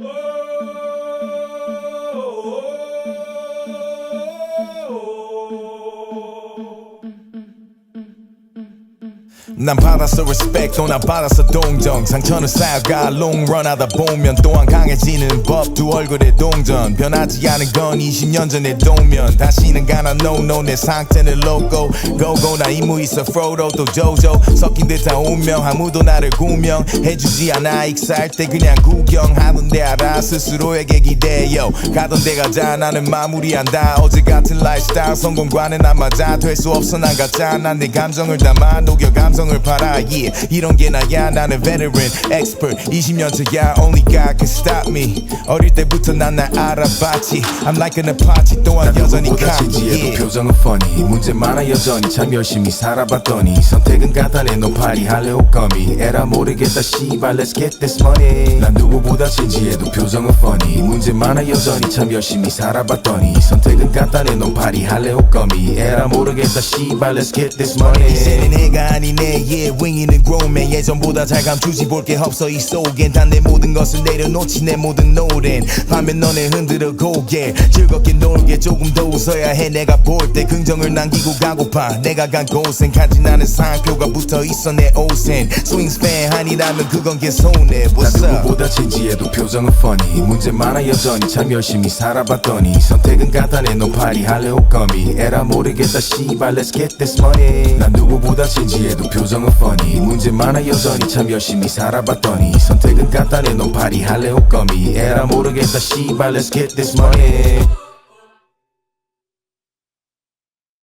Oh! 난 받았어 respect 또 난 받았어 동정. 상처는 쌓여가 롱런 하다 보면 또한 강해지는 법 두 얼굴의 동전. 변하지 않은 건 20년 전의 동면. 다시는 가나 no no 내 상태는 logo go go 나 임무 있어 Frodo 또 조조 섞인 듯한 운명 아무도 나를 구명해주지 않아 익사할 때 그냥 구경하던데 알아 스스로에게 기대요. 가던 데 가자 나는 마무리한다. 어제 같은 라이프스타일 성공과는 안 맞아. 될 수 없어 난 가짜. 난 내 감정을 담아 녹여 감성 을 팔아 yeah 이런 게 나야 나는 veteran expert 20년 차야 only God can stop me 어릴 때부터 난날 알아봤지 I'm like an Apache 또한 여전히 누구보다 cocky 진지해도 yeah. 표정은 funny 문제 많아 여전히 참 열심히 살아봤더니 선택은 간단해 party 할래 옷감이 에라 모르겠다 씨발 let's get this money 난 누구 진지해도 표정은 funny. 문제 많아 여전히 참 열심히 살아봤더니 선택은 간단해. no party 할래 옷감이? 에라 모르겠다. 씨발 let's get this money. 이제는 내가 아니네. yeah 윙이는 grown man. 예전보다 잘 감추지 볼 게 없어. 이 속엔 단 내 모든 것을 내려놓지 내 모든 노랜 반면 너네 흔들어 고개 즐겁게 놀게 조금 더 웃어야 해. 내가 볼 때 긍정을 남기고 가고파. 내가 간 곳엔 간지 나는 상표가 붙어 있어 내 옷엔. 스윙 스 팬 아니라면 그건 개손해 난 What's up? 누구보다 진지해 도 표정은 funny. 문제 많아 여전히. 참 열심히 살아봤더니 선택은 간단해. no party 할래 옷감이? 에라 모르겠다. 씨발 let's get this money. 난 누구보다 진지해도 표정은 funny. 문제 많아 여전히. 참 열심히 살아봤더니 선택은 간단해. no party 할래 옷감이? 에라 모르겠다. 씨발 let's get this money